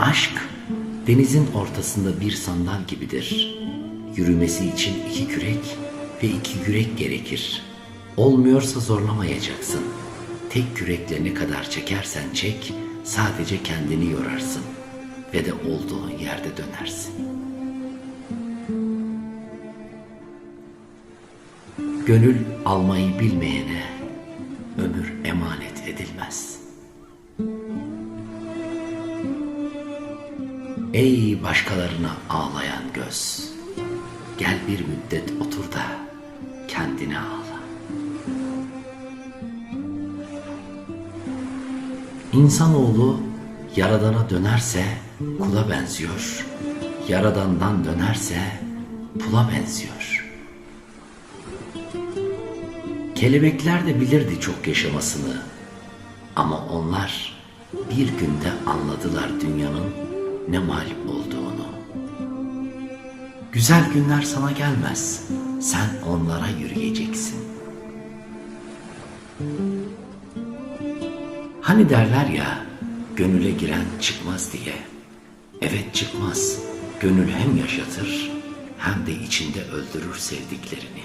Aşk denizin ortasında bir sandal gibidir. Yürümesi için iki kürek ve iki yürek gerekir. Olmuyorsa zorlamayacaksın. Tek kürekle ne kadar çekersen çek, sadece kendini yorarsın ve de olduğun yerde dönersin. Gönül almayı bilmeyene ömür emanet edilmez. Ey başkalarına ağlayan göz, gel bir müddet otur da kendine ağla. İnsanoğlu yaradana dönerse kula benziyor, yaradandan dönerse pula benziyor. Kelebekler de bilirdi çok yaşamasını ama onlar bir günde anladılar dünyanın ne mal olduğunu. Güzel günler sana gelmez, sen onlara yürüyeceksin. Hani derler ya, gönüle giren çıkmaz diye. Evet çıkmaz, gönül hem yaşatır hem de içinde öldürür sevdiklerini.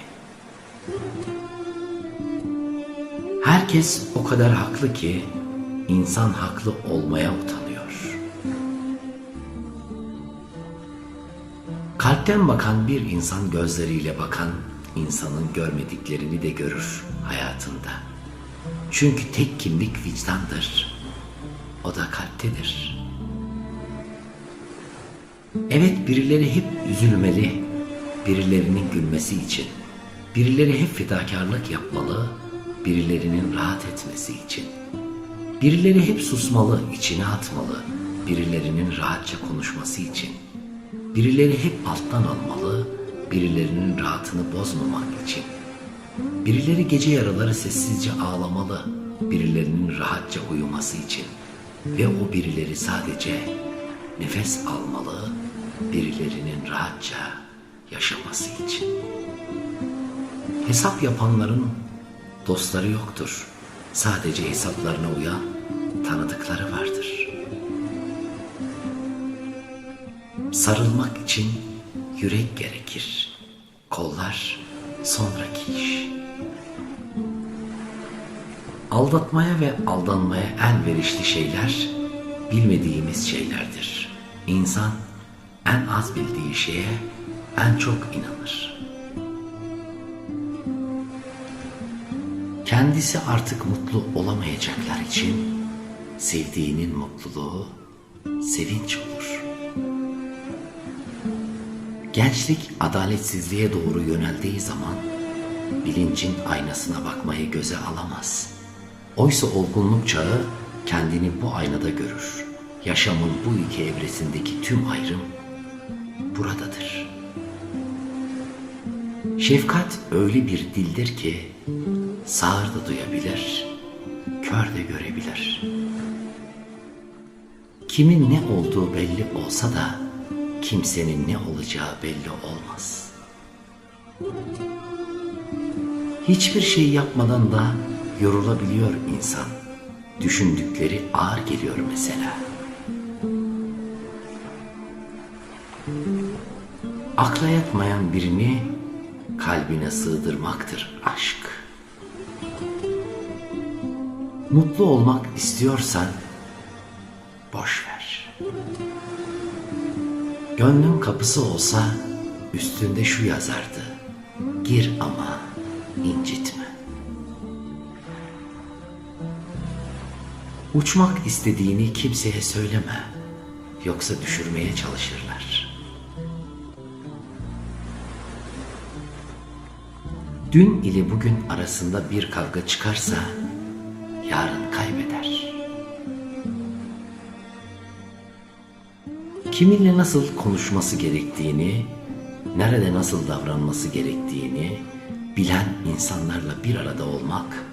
Herkes o kadar haklı ki insan haklı olmaya utanıyor. Kalpten bakan bir insan gözleriyle bakan insanın görmediklerini de görür hayatında. Çünkü tek kimlik vicdandır. O da kalptedir. Evet birileri hep üzülmeli, birilerinin gülmesi için. Birileri hep fedakarlık yapmalı, birilerinin rahat etmesi için. Birileri hep susmalı, içine atmalı, birilerinin rahatça konuşması için. Birileri hep alttan almalı, birilerinin rahatını bozmamak için. Birileri gece yaraları sessizce ağlamalı, birilerinin rahatça uyuması için. Ve o birileri sadece nefes almalı, birilerinin rahatça yaşaması için. Hesap yapanların dostları yoktur. Sadece hesaplarına uyan tanıdıkları vardır. Sarılmak için yürek gerekir. Kollar sonraki iş. Aldatmaya ve aldanmaya en verişli şeyler bilmediğimiz şeylerdir. İnsan en az bildiği şeye en çok inanır. Kendisi artık mutlu olamayacaklar için sevdiğinin mutluluğu sevinç olur. Gençlik adaletsizliğe doğru yöneldiği zaman bilincin aynasına bakmayı göze alamaz. Oysa olgunluk çağı kendini bu aynada görür. Yaşamın bu iki evresindeki tüm ayrım buradadır. Şefkat öyle bir dildir ki sağır da duyabilir, kör de görebilir. Kimin ne olduğu belli olsa da kimsenin ne olacağı belli olmaz. Hiçbir şey yapmadan da yorulabiliyor insan. Düşündükleri ağır geliyor mesela. Akla yatmayan birini kalbine sığdırmaktır aşk. Mutlu olmak istiyorsan boş ver. Gönlün kapısı olsa üstünde şu yazardı. Gir ama incitme. Uçmak istediğini kimseye söyleme. Yoksa düşürmeye çalışırlar. Dün ile bugün arasında bir kavga çıkarsa yarın kaybeder. Kiminle nasıl konuşması gerektiğini, nerede nasıl davranması gerektiğini bilen insanlarla bir arada olmak,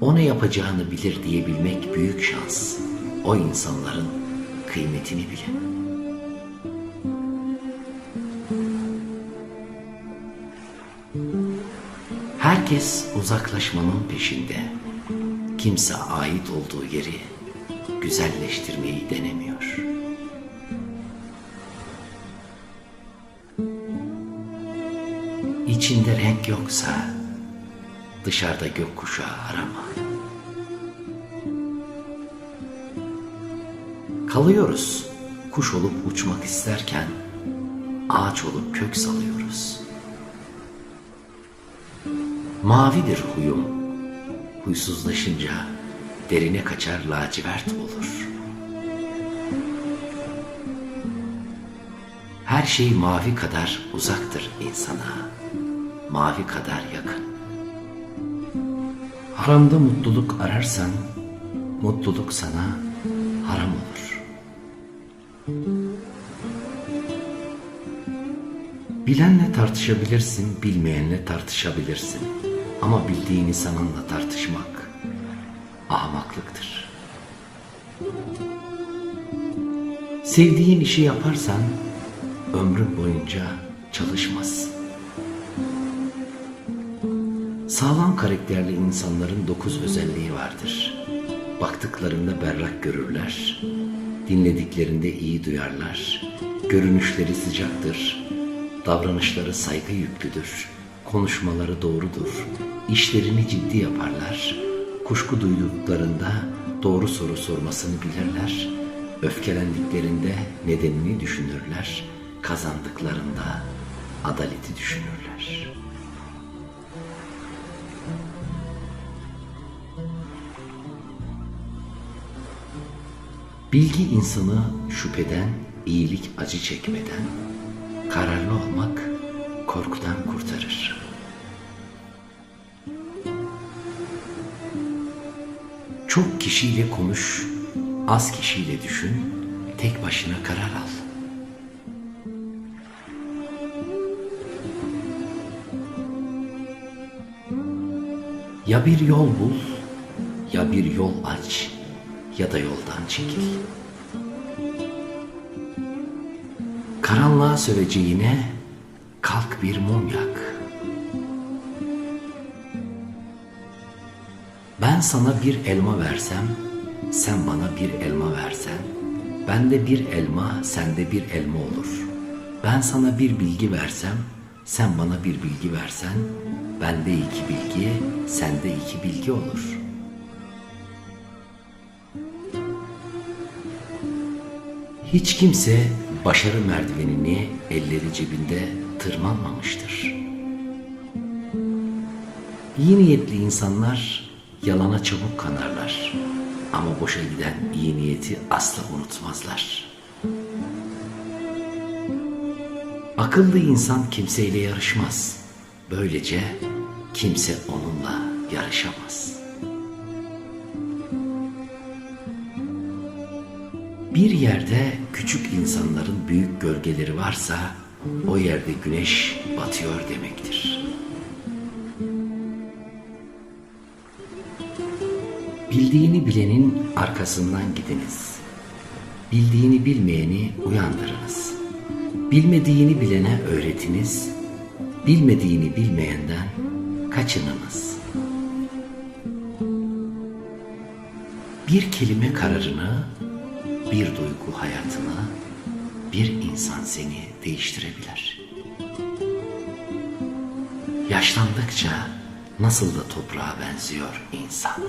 o ne yapacağını bilir diyebilmek büyük şans. O insanların kıymetini bilin. Herkes uzaklaşmanın peşinde. Kimse ait olduğu yeri güzelleştirmeyi denemiyor. İçinde renk yoksa dışarıda gökkuşağı arama. Kalıyoruz kuş olup uçmak isterken ağaç olup kök salıyoruz. Mavidir huyum, huysuzlaşınca derine kaçar lacivert olur. Her şey mavi kadar uzaktır insana, mavi kadar yakın. Haramda mutluluk ararsan, mutluluk sana haram olur. Bilenle tartışabilirsin, bilmeyenle tartışabilirsin. Ama bildiğini sananla tartışmak ahmaklıktır. Sevdiğin işi yaparsan ömrün boyunca çalışmazsın. Sağlam karakterli insanların dokuz özelliği vardır. Baktıklarında berrak görürler, dinlediklerinde iyi duyarlar, görünüşleri sıcaktır, davranışları saygı yüklüdür, konuşmaları doğrudur, işlerini ciddi yaparlar, kuşku duyduklarında doğru soru sormasını bilirler, öfkelendiklerinde nedenini düşünürler, kazandıklarında adaleti düşünürler.'' Bilgi insanı şüpheden, iyilik acı çekmeden, kararlı olmak korkudan kurtarır. Çok kişiyle konuş, az kişiyle düşün, tek başına karar al. Ya bir yol bul, ya bir yol aç, ya da yoldan çekil. Karanlığa söveceğine kalk bir mum yak. Ben sana bir elma versem, sen bana bir elma versen, bende bir elma, sende bir elma olur. Ben sana bir bilgi versem, sen bana bir bilgi versen, bende iki bilgi, sende iki bilgi olur.'' Hiç kimse başarı merdivenini elleri cebinde tırmanmamıştır. İyi niyetli insanlar yalana çabuk kanarlar ama boşa giden iyi niyeti asla unutmazlar. Akıllı insan kimseyle yarışmaz. Böylece kimse onunla yarışamaz.'' Bir yerde küçük insanların büyük gölgeleri varsa o yerde güneş batıyor demektir. Bildiğini bilenin arkasından gidiniz. Bildiğini bilmeyeni uyandırınız. Bilmediğini bilene öğretiniz. Bilmediğini bilmeyenden kaçınınız. Bir kelime kararını bir duygu hayatını, bir insan seni değiştirebilir. Yaşlandıkça nasıl da toprağa benziyor insan.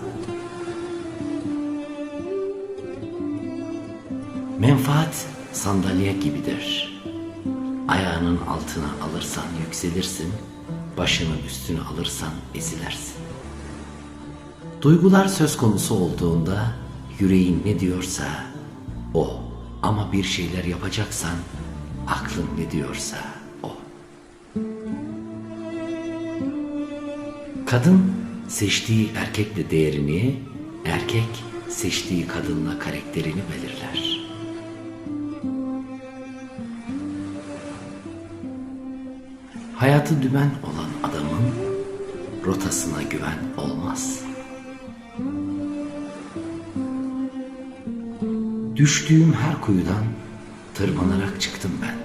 Menfaat sandalye gibidir. Ayağının altına alırsan yükselirsin, başını üstüne alırsan ezilersin. Duygular söz konusu olduğunda yüreğin ne diyorsa o. Ama bir şeyler yapacaksan aklın ne diyorsa o. Kadın seçtiği erkekle değerini, erkek seçtiği kadınla karakterini belirler. Hayatı dümen olan adamın rotasına güven olmaz.'' Düştüğüm her kuyudan tırmanarak çıktım ben.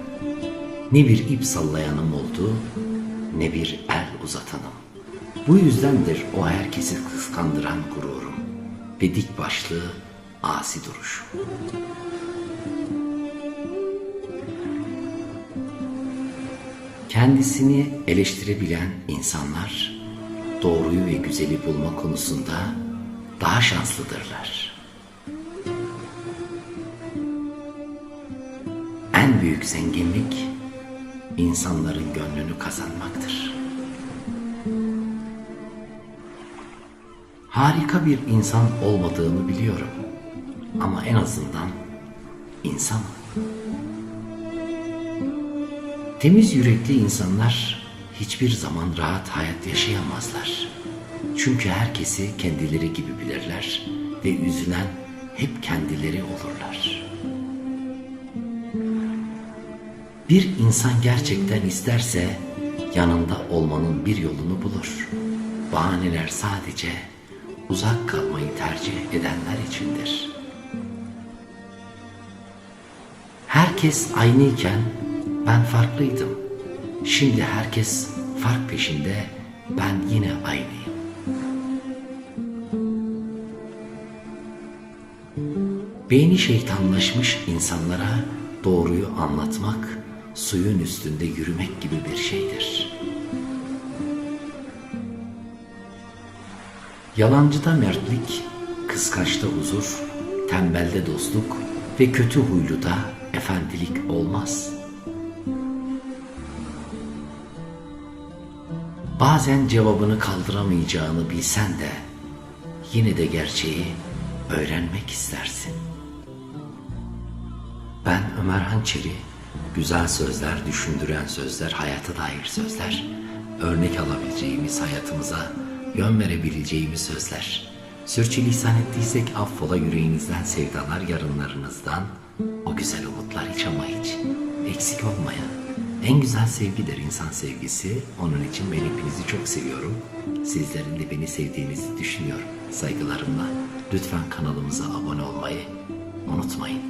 Ne bir ip sallayanım oldu, ne bir el uzatanım. Bu yüzdendir o herkesi kıskandıran gururum ve dik başlı asi duruş. Kendisini eleştirebilen insanlar doğruyu ve güzeli bulma konusunda daha şanslıdırlar. Büyük zenginlik insanların gönlünü kazanmaktır. Harika bir insan olmadığımı biliyorum. Ama en azından insanım. Temiz yürekli insanlar hiçbir zaman rahat hayat yaşayamazlar. Çünkü herkesi kendileri gibi bilirler ve üzülen hep kendileri olurlar. Bir insan gerçekten isterse yanında olmanın bir yolunu bulur. Bahaneler sadece uzak kalmayı tercih edenler içindir. Herkes aynıyken ben farklıydım. Şimdi herkes fark peşinde, ben yine aynıyım. Beyni şeytanlaşmış insanlara doğruyu anlatmak, suyun üstünde yürümek gibi bir şeydir. Yalancıda mertlik, kıskaçta huzur, tembelde dostluk ve kötü huyluda efendilik olmaz. Bazen cevabını kaldıramayacağını bilsen de yine de gerçeği öğrenmek istersin. Ben Ömer Hançeri, güzel sözler, düşündüren sözler, hayata dair sözler, örnek alabileceğimiz hayatımıza yön verebileceğimiz sözler. Sürçülisan ettiysek affola yüreğinizden sevdalar yarınlarınızdan, o güzel umutlar hiç ama hiç eksik olmayan. En güzel sevgidir insan sevgisi. Onun için ben hepinizi çok seviyorum. Sizlerin de beni sevdiğinizi düşünüyorum. Saygılarımla lütfen kanalımıza abone olmayı unutmayın.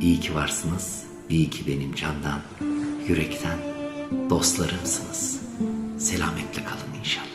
İyi ki varsınız. İyi ki benim candan, yürekten dostlarımsınız. Selametle kalın inşallah.